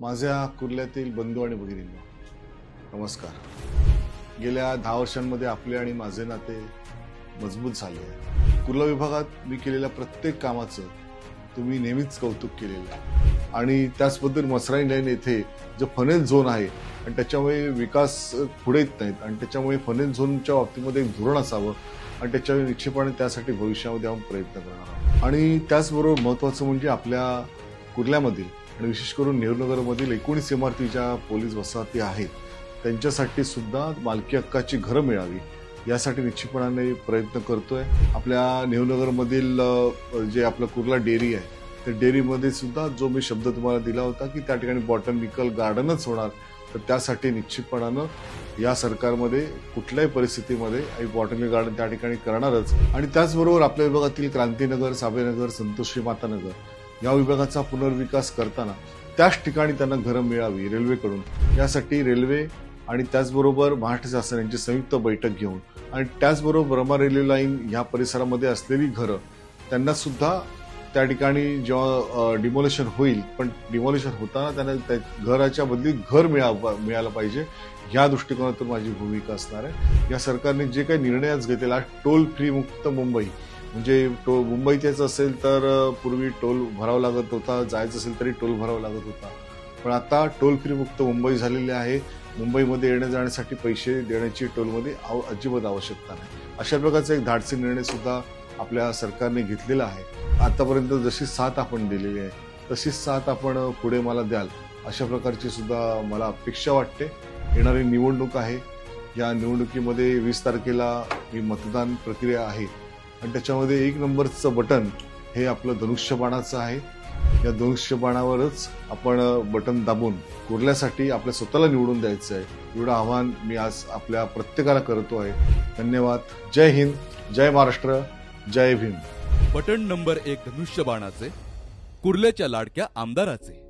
माझ्या कुर्ल्यातील बंधू आणि भगिनींना नमस्कार. गेल्या दहा वर्षांमध्ये आपले आणि माझे नाते मजबूत झाले आहे. कुर्ला विभागात मी केलेल्या प्रत्येक कामाचं तुम्ही नेहमीच कौतुक केलेलं आहे. आणि त्याचबद्दल मसराई लाईन येथे जो फनेल झोन आहे आणि त्याच्यामुळे विकास पुढे येत नाहीत आणि त्याच्यामुळे फनेल झोनच्या बाबतीमध्ये एक धोरण असावं आणि त्याच्यावर निश्चितपणे त्यासाठी भविष्यामध्ये आपण प्रयत्न करणार आहोत. आणि त्याचबरोबर महत्त्वाचं म्हणजे आपल्या कुर्ल्यामधील आणि विशेष करून नेहरूनगरमधील एकोणीस इमारती ज्या पोलीस वसाहती आहेत त्यांच्यासाठी सुद्धा मालकी हक्काची घरं मिळावी यासाठी निश्चितपणाने प्रयत्न करतोय. आपल्या नेहरूनगरमधील जे आपलं कुर्ला डेअरी आहे त्या डेअरीमध्ये सुद्धा जो मी शब्द तुम्हाला दिला होता की त्या ठिकाणी बॉटनिकल गार्डनच होणार तर त्यासाठी निश्चितपणानं या सरकारमध्ये कुठल्याही परिस्थितीमध्ये एक बॉटनिकल गार्डन त्या ठिकाणी करणारच. आणि त्याचबरोबर आपल्या विभागातील क्रांतीनगर साबेनगर संतोषी मातानगर या विभागाचा पुनर्विकास करताना त्याच ठिकाणी त्यांना घरं मिळावी रेल्वेकडून. यासाठी रेल्वे आणि त्याचबरोबर महाराष्ट्र शासन यांची संयुक्त बैठक घेऊन आणि त्याचबरोबर ब्रह्मा रेल्वे लाईन या परिसरामध्ये असलेली घरं त्यांना सुद्धा त्या ठिकाणी जेव्हा डिमोलेशन होईल पण डिमोलेशन होताना त्यांना त्या घराच्या बदली घर मिळा मिळालं पाहिजे. या दृष्टिकोनातून माझी भूमिका असणार आहे. या सरकारने जे काही निर्णय आज घेतलेला टोल फ्री मुक्त मुंबई म्हणजे टो मुंबईत यायचं असेल तर पूर्वी टोल भरावा लागत होता जायचं असेल तरी टोल भरावा लागत होता. पण आता टोल फ्री मुक्त मुंबई झालेली आहे. मुंबईमध्ये येण्या जाण्यासाठी पैसे देण्याची टोलमध्ये आव अजिबात आवश्यकता नाही. अशा प्रकारचा एक धाडसी निर्णय सुद्धा आपल्या सरकारने घेतलेला आहे. आतापर्यंत जशी साथ आपण दिलेली आहे तशीच साथ आपण पुढे मला द्याल अशा प्रकारची सुद्धा मला अपेक्षा वाटते. येणारी निवडणूक आहे. या निवडणुकीमध्ये वीस तारखेला ही मतदान प्रक्रिया आहे. आणि त्याच्यामध्ये एक नंबरचं बटन हे आपलं धनुष्यबाणाचं आहे. या धनुष्यबाणावरच आपण बटन दाबून कुर्ल्यासाठी आपल्या स्वतःला निवडून द्यायचं आहे. एवढं आव्हान मी आज आपल्या प्रत्येकाला करतो आहे. धन्यवाद. जय हिंद. जय महाराष्ट्र. जय भीम. बटन नंबर एक धनुष्यबाणाचे कुर्ल्याच्या लाडक्या आमदाराचे.